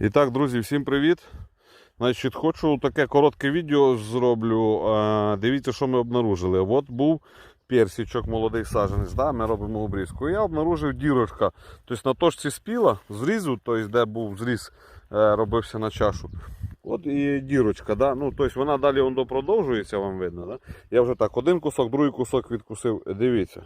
І так, друзі, всім привіт. Значить, хочу таке коротке відео зроблю. Дивіться, що ми обнаружили. От був персичок, молодий саджанець, да? ми робимо обрізку. Я обнаружив дірочка. Тобто на точці спіла, зрізу, тобто, де був зріз, е, робився на чашу. От і дірочка, да? ну, тобто вона далі воно продовжується, вам видно. Да? Я вже так один кусок, другий кусок відкусив. Дивіться.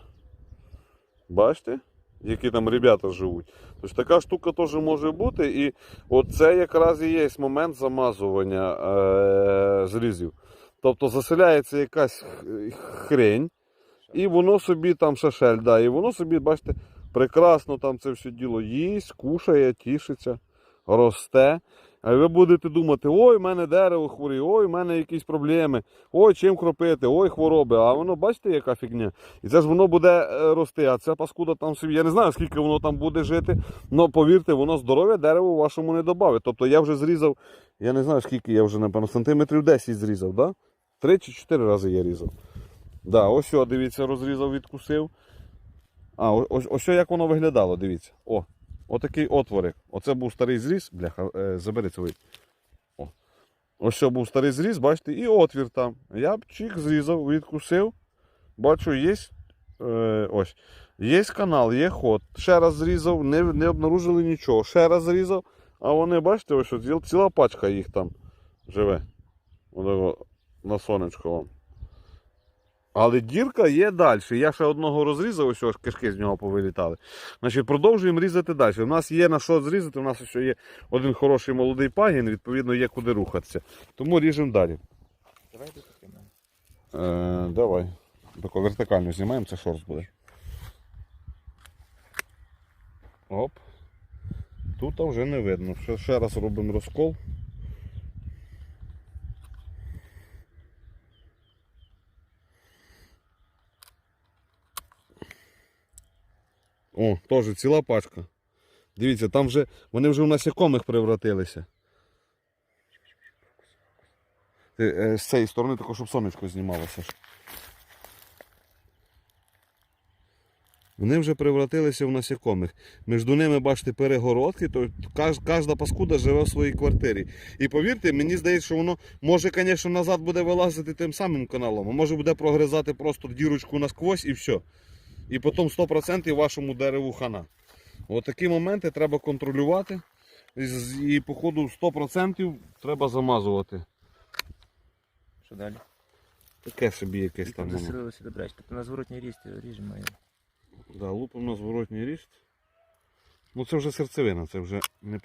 Бачите? Які там ребята живуть. Тобто така штука теж може бути. І оце якраз і є момент замазування е- зрізів. Тобто заселяється якась хрень, і воно собі там шашель, да, і воно собі, бачите, прекрасно там це все діло їсть, кушає, тішиться, росте. А ви будете думати, ой, в мене дерево хворіє, ой, в мене якісь проблеми, ой, чим кропити, ой, хвороби. А воно, бачите, яка фігня. І це ж воно буде е, рости, а ця паскуда там собі. Я не знаю, скільки воно там буде жити, але повірте, воно здоров'я дерево вашому не додавить. Тобто я вже зрізав, я не знаю, скільки я вже, напевно, сантиметрів 10 зрізав, да? Три чи чотири рази я різав. Да, ось, о, дивіться, розрізав, відкусив. А, ось, ось як воно виглядало, дивіться. О, отакий отворик. Оце був старий зріз. Бляха, е, забери це вийти. О. Ось що був старий зріз, бачите, і отвір там. Я б чик зрізав, відкусив. Бачу, є. Е, ось. Є канал, є ход. Ще раз зрізав, не, не обнаружили нічого. Ще раз зрізав, а вони, бачите, ось що, ціла, пачка їх там живе. Отако, на сонечко вам. Але дірка є далі. Я ще одного розрізав, ось ось кишки з нього повилітали. Значить, продовжуємо різати далі. У нас є на що зрізати, у нас ще є один хороший молодий пагін, відповідно, є куди рухатися. Тому ріжемо далі. Давай. Е, давай. Тако вертикально знімаємо, це шорс буде. Оп. Тут вже не видно. Ще раз робимо розкол. О, теж ціла пачка. Дивіться, там вже вони вже в насякомих превратилися. Ти, е, з цієї сторони також, щоб сонечко знімалося. Вони вже превратилися в насякомих. Між ними, бачите, перегородки, то кожна паскуда живе в своїй квартирі. І повірте, мені здається, що воно може, звісно, назад буде вилазити тим самим каналом, а може буде прогризати просто дірочку насквозь і все. І потім 100% вашому дереву хана. От такі моменти треба контролювати. І, по ходу 100% треба замазувати. Що далі? Таке собі якесь там. засилилося добре. Тобто на зворотній ріст ріжемо. його. Да, лупимо на зворотній ріст. Ну це вже серцевина, це вже не